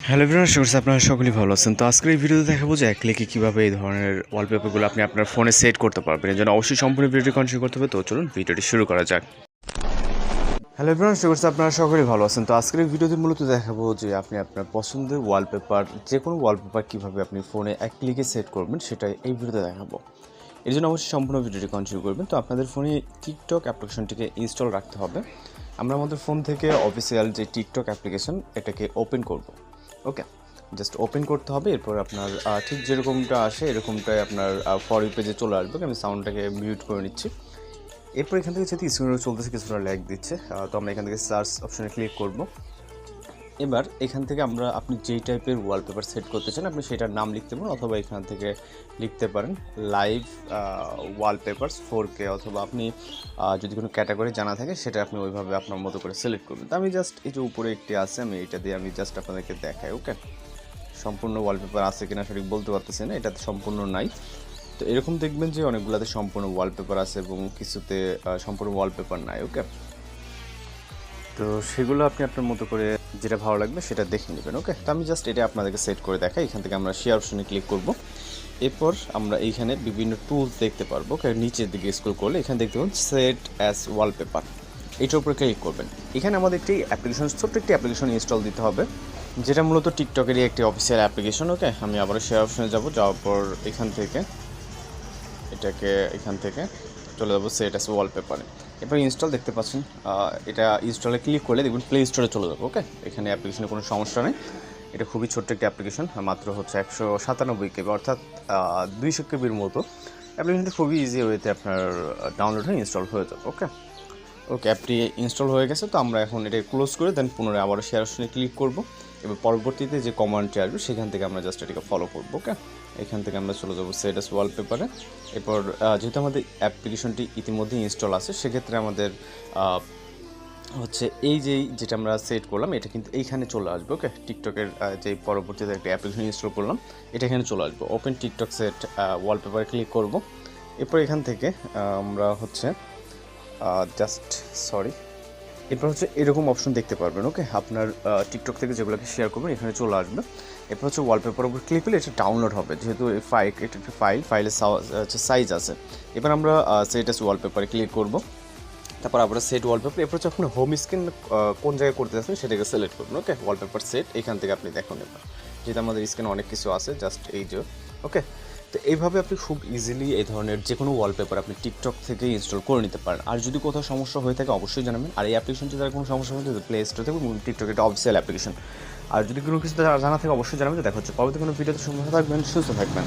Hello viewers শুরু আপনারা সকলেই ভালো আছেন। তো আজকের এই ভিডিওতে দেখাবো যে এক ক্লিকে কীভাবে এই ধরনের ওয়ালপেপারগুলো আপনি আপনার ফোনে সেট করতে পারবেন। এর জন্য অবশ্যই সম্পূর্ণ ভিডিওটি কন্টিনিউ করতে হবে। তো চলুন ভিডিওটি শুরু করা যাক। হ্যালো ভিউয়ার্স শুরু আপনারা সকলেই ভালো আছেন। তো আজকের ভিডিওতে মূলত দেখাবো যে আপনি আপনার পছন্দের ওয়ালপেপার যে কোনো ওয়ালপেপার কীভাবে আপনি ফোনে এক ক্লিকে সেট করবেন সেটাই এই ভিডিওতে দেখাবো। এর জন্য অবশ্যই সম্পূর্ণ ভিডিওটি কন্টিনিউ করবেন। তো আপনাদের ফোনে টিকটক অ্যাপ্লিকেশনটিকে ইনস্টল রাখতে হবে। আমরা আমাদের ফোন থেকে অফিসিয়াল যে টিকটক অ্যাপ্লিকেশন এটাকে ওপেন করব। ওকে জাস্ট ওপেন করতে হবে, এরপর আপনার ঠিক যেরকমটা আসে, এরকমটাই আপনার ফর ইউ পেজে চলে আসবে। আমি সাউন্ডটাকে মিউট করে নিচ্ছি। এরপর এখান থেকে যেহেতু স্ক্রিনে চলতেছে, কিছুটা ল্যাগ দিচ্ছে তো আমরা এখান থেকে সার্চ অপশানে ক্লিক করব। এবার এখান থেকে আমরা আপনি যেই টাইপের ওয়ালপেপার সেট করতে চান, আপনি সেটার নাম লিখতে পারেন অথবা এখান থেকে লিখতে পারেন লাইভ ওয়ালপেপারস ফোর কে অথবা আপনি যদি কোনো ক্যাটাগরি জানা থাকে, সেটা আপনি ওইভাবে আপনার মতো করে সিলেক্ট করবেন। তো আমি জাস্ট এই যে উপরে একটি আছে, আমি এটা দিয়ে আমি জাস্ট আপনাদেরকে দেখাই ওকে সম্পূর্ণ ওয়ালপেপার আছে কিনা সঠিক বলতে পারতেছি না, এটাতে সম্পূর্ণ নাই। তো এরকম দেখবেন যে অনেকগুলোতে সম্পূর্ণ ওয়ালপেপার আছে এবং কিছুতে সম্পূর্ণ ওয়ালপেপার নাই ওকে তো সেগুলো আপনি আপনার মতো করে যেটা ভালো লাগবে সেটা দেখে নেবেন ওকে তো আমি জাস্ট এটা আপনাদেরকে সেট করে দেখাই, এখান থেকে আমরা শেয়ার অপশনে ক্লিক করব। এরপর আমরা এইখানে বিভিন্ন টুলস দেখতে পারব ওকে নিচের দিকে স্ক্রল করলে এখানে দেখতে পাবেন সেট অ্যাজ ওয়ালপেপার এটার উপরে ক্লিক করবেন। এখানে আমাদের একটি অ্যাপ্লিকেশন ছোট্ট একটি অ্যাপ্লিকেশন ইনস্টল দিতে হবে, যেটা মূলত টিকটকেরই একটি অফিসিয়াল অ্যাপ্লিকেশন ওকে আমি আবার শেয়ার অপশনে যাব, যাওয়ার পর এখান থেকে, এটাকে এখান থেকে চলে যাব সেট আছে ওয়ালপেপারে এরপর ইনস্টল দেখতে পাচ্ছেন এটা ইনস্টলে ক্লিক করলে দেখবেন প্লে স্টোরে চলে যাব ওকে এখানে অ্যাপ্লিকেশনে কোনো সমস্যা নেই। এটা খুবই ছোট্ট একটি অ্যাপ্লিকেশন মাত্র হচ্ছে একশো সাতানব্বই কেবি, অর্থাৎ দুইশো কেবির মতো। অ্যাপ্লিকেশনটি খুবই ইজি ওয়েতে আপনার ডাউনলোড হয়ে ইনস্টল হয়ে যাবে ওকে ওকে অ্যাপটি ইনস্টল হয়ে গেছে, তো আমরা এখন এটা ক্লোজ করে দেন পুনরায় আবারও শেয়ার অপশনে ক্লিক করব। এবার পরবর্তীতে যে কমান্ডটি আসবে, সেখান থেকে আমরা জাস্ট এটাকে ফলো করব ওকে এখান থেকে আমরা চলে যাব সেটাস ওয়ালপেপারে এরপর যেহেতু আমাদের অ্যাপ্লিকেশনটি ইতিমধ্যে ইনস্টল আছে, সেক্ষেত্রে আমাদের হচ্ছে এই যেই যেটা আমরা সেট করলাম, এটা কিন্তু এইখানে চলে আসবে ওকে টিকটকের যে পরবর্তীতে একটা অ্যাপ্লিকেশন ইনস্টল করলাম, এটা এখানে চলে আসবে। ওপেন টিকটক সেট ওয়ালপেপারে ক্লিক করব। এরপর এখান থেকে আমরা হচ্ছে জাস্ট সরি এরপর হচ্ছে এরকম অপশন দেখতে পারবেন ওকে আপনার টিকটক থেকে যেগুলোকে শেয়ার করবেন, এখানে চলে আসবে। এরপর হচ্ছে ওয়ালপেপার উপর ক্লিক করলে এটা ডাউনলোড হবে, যেহেতু এই ফাইল এটা একটা ফাইল ফাইলের সাইজ আছে। এবার আমরা সেটাস ওয়ালপেপারে ক্লিক করব। তারপর আমরা সেট ওয়ালপেপার এরপর হচ্ছে আপনি হোম স্ক্রিন কোন জায়গায় করতে যাচ্ছেন সেটাকে সিলেক্ট করবেন ওকে ওয়ালপেপার সেট এখান থেকে আপনি দেখুন এবার। যেহেতু আমাদের স্ক্রিনে অনেক কিছু আছে জাস্ট এই যে ওকে তো এইভাবে আপনি খুব ইজিলি এই ধরনের যে কোনো ওয়ালপেপার আপনি টিকটক থেকে ইনস্টল করে নিতে পারেন। আর যদি কোথাও সমস্যা হয়ে থাকে, অবশ্যই জানাবেন। আর এই অ্যাপ্লিকেশনটি দ্বারা কোনো সমস্যা হয়ে থাকে প্লে স্টোর থেকে টিকটক এটা অফিসিয়াল অ্যাপ্লিকেশন আর যদি কোনো কিছু জানা থাকে, অবশ্যই জানাবেন। দেখা হচ্ছে পরবর্তী কোনো ভিডিওতে সমস্যা থাকবেন, সুস্থ থাকবেন।